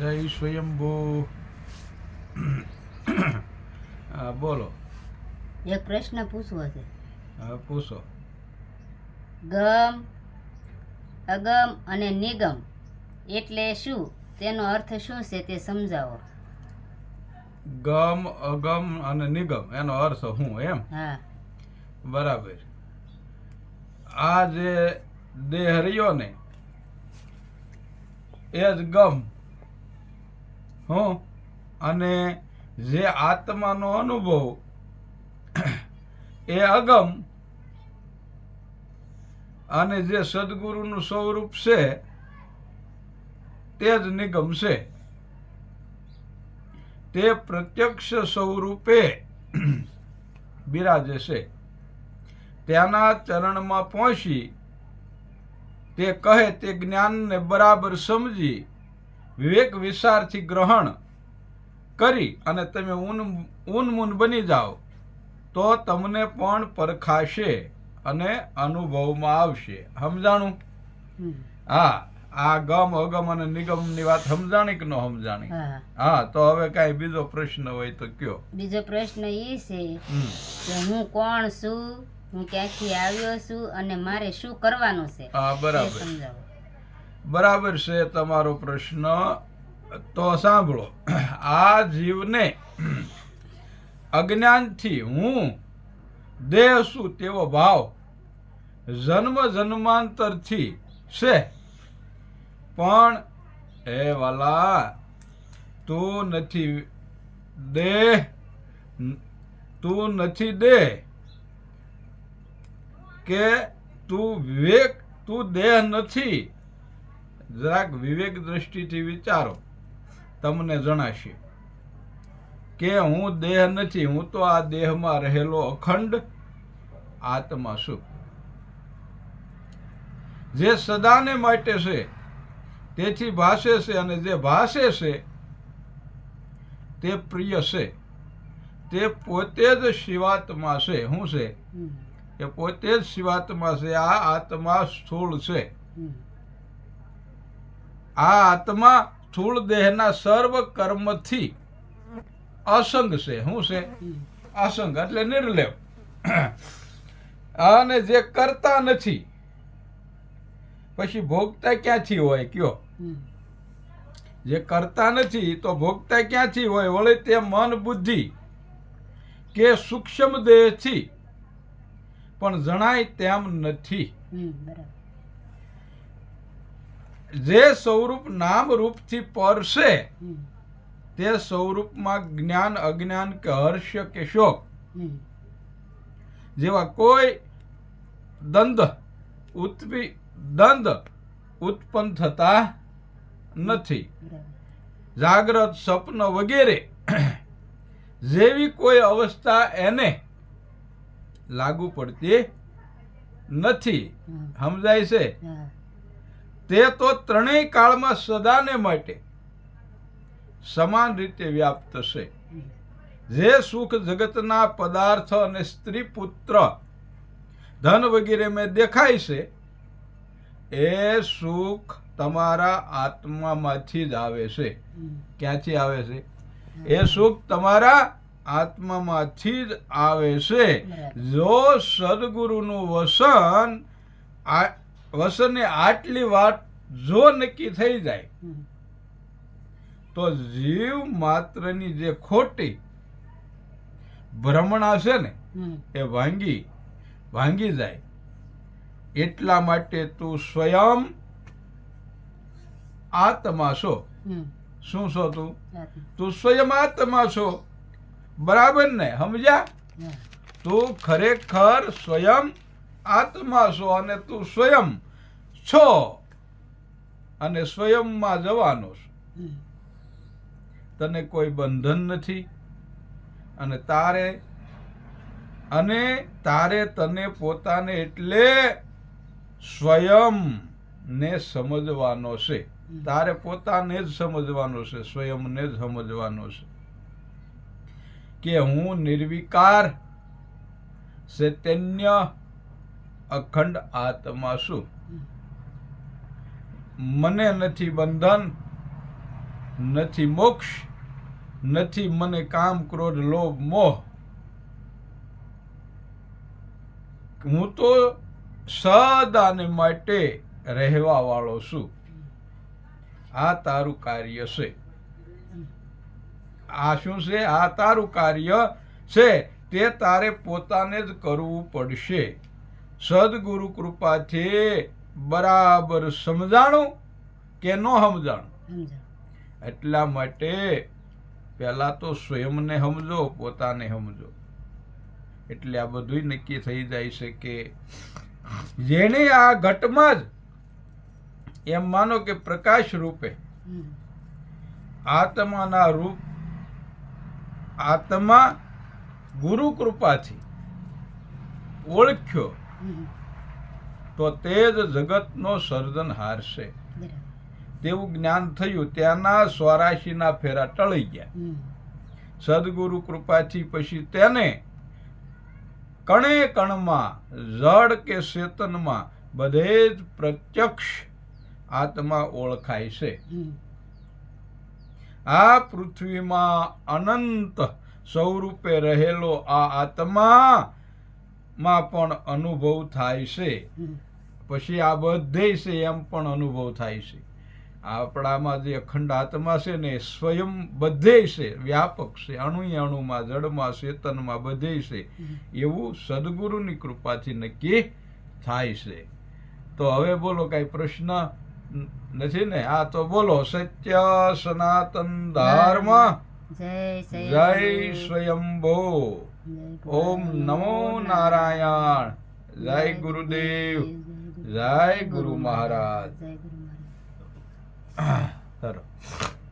જય સ્વયંભૂ. બોલો. એક પ્રશ્ન પૂછવો છે. હા પૂછો. ગમ અગમ અને નિગમ એટલે શું? તેનો અર્થ શું છે તે સમજાવો. ગમ અગમ અને નિગમ એનો અર્થ હું એમ? હા. બરાબર. આ જે દેહ રહ્યો ને એ જ ગમ. હું? અને જે આત્માનો અનુભવ એ અગમ અને જે સદગુરુનું સ્વરૂપ છે, તે જ નિગમ છે. તે પ્રત્યક્ષ સ્વરૂપે બિરાજે છે. ત્યાંના ચરણમાં પહોંચી તે કહે તે જ્ઞાનને બરાબર સમજી વિવેક વિશારથી ગ્રહણ કરી અને તમે ઊન ઊનમૂન બની જાઓ તો તમને પણ પરખાશે અને અનુભવમાં આવશે. સમજાણું? હા આ ગમ અગમ અને નિગમની વાત સમજાણી કે ન સમજાણી? હા હા. તો હવે કાંઈ બીજો પ્રશ્ન હોય તો કયો? બીજો પ્રશ્ન એ છે કે હું કોણ છું? હું ક્યાંથી આવ્યો છું? અને મારે શું કરવાનું છે? હા બરાબર. સમજાવો. બરાબર છે તમારો પ્રશ્ન. તો સાંભળો. આ જીવને અજ્ઞાનથી હું, દેહ છું તેવો ભાવ જન્મ જન્માંતરથી છે? પણ, એ વાલા, તું નથી દેહ, તું નથી દેહ કે તું વિવેક, તું દેહ નથી? જરાક વિવેક દ્રષ્ટિથી વિચારો. તમને જણાશે કે હું દેહ નથી હું તો આ દેહમાં રહેલો અખંડ આત્મા છું. જે સદાને માટે છે તેથી ભાષે છે અને જે ભાષે છે તે પ્રિય છે. તે પોતે જ શિવાત્મા છે. શું છે. એ પોતે જ શિવાત્મા છે. આ આત્મા સ્થૂળ છે. આ આત્મા સ્થૂળ દેહના સર્વ કર્મથી અસંગ છે. શું છે. અસંગ એટલે નિર્લેપ. અને જે કરતા નથી, પછી ભોગતા ક્યાંથી હોય? કયો? જે કરતા નથી, તો ભોગતા ક્યાંથી હોય? વળી તે મન બુદ્ધિ કે સૂક્ષ્મ દેહથી. પણ જણાય તેમ નથી. બરાબર. જે સ્વરૂપ નામ રૂપથી પર છે તે સ્વરૂપમાં જ્ઞાન અજ્ઞાન કે હર્ષ કે શોક જેવા કોઈ દંદ ઉત્પી દંદ ઉત્પન્ન થતા નથી. જાગ્રત સ્વપ્ન વગેરે જેવી કોઈ અવસ્થા એને લાગુ પડતી નથી. સમજાય છે? તે તો ત્રણેય કાળમાં સદાને માટે સમાન રીતે વ્યાપ્ત છે. જે સુખ જગતના પદાર્થ અને સ્ત્રી પુત્ર ધન વગેરે મેં દેખાય છે એ સુખ તમારા આત્મામાંથી જ આવે છે. ક્યાંથી આવે છે? એ સુખ તમારા આત્મામાંથી જ આવે છે. જો સદગુરુનું વસન આ વસને આટલી વાત જો નક્કી થઈ જાય તો જીવ માત્રની જે ખોટી ભ્રમણા છે ને એ ભાંગી ભાંગી જાય. એટલા માટે તું સ્વયં આત્મા છો. શું છો તું? તું સ્વયં આત્મા છો. બરાબર ને સમજ્યા? તું ખરેખર સ્વયં આત્મા છો અને તું સ્વયં છો અને સ્વયંમાં જવાનો છો. તને કોઈ બંધન નથી અને તારે અને તારે તને પોતાને એટલે સ્વયં ને સમજવાનો છે. તારે પોતાને જ સમજવાનો છે સ્વયંને જ સમજવાનો છે. કે હું નિર્વિકાર ચૈતન્ય અખંડ આત્મા છું મને નથી બંધન નથી મોક્ષ નથી મને કામ ક્રોધ લોભ મોહ. હું તો સદાને માટે રહેવા વાળો છું. આ તારું કાર્ય છે. આ શું છે? આ તારું કાર્ય છે. તે તારે પોતાને જ કરવું પડશે. સદગુરુ કૃપાથી બરાબર સમજાણું કે ન સમજાણું? એટલા માટે પહેલા તો સ્વયંને સમજો પોતાને સમજો. એટલે આ બધું નક્કી થઈ જાય છે કે જેને આ ઘટમાં જ એમ માનો કે પ્રકાશ રૂપે આત્માના રૂપ આત્મા ગુરુ કૃપાથી ઓળખ્યો. તો તે જ જગતનો સર્જનહાર છે તેવું જ્ઞાન થયું ત્યાંના સ્વરાશીના ફેરા ટળી ગયા. સદગુરુ કૃપાથી પછી તેને કણે કણમાં જડ કે ચેતનમાં બધે જ પ્રત્યક્ષ આત્મા ઓળખાય છે. આ પૃથ્વીમાં અનંત સ્વરૂપે રહેલો આ આત્મા માં પણ અનુભવ થાય છે. પછી આ બધે છે એમ પણ અનુભવ થાય છે. આપણામાં જે અખંડ આત્મા છે ને એ સ્વયં બધે છે વ્યાપક છે અણુ અણુમાં જડમાં ચેતનમાં બધે છે. એવું સદગુરુની કૃપાથી નક્કી થાય છે. તો હવે બોલો કઈ પ્રશ્ન નથી ને? આ તો બોલો સત્ય સનાતન ધર્મ જય સ્વયંભૂ. ઓમ નમો નારાયણ. જય ગુરુદેવ. જય ગુરુ મહારાજ. સરસ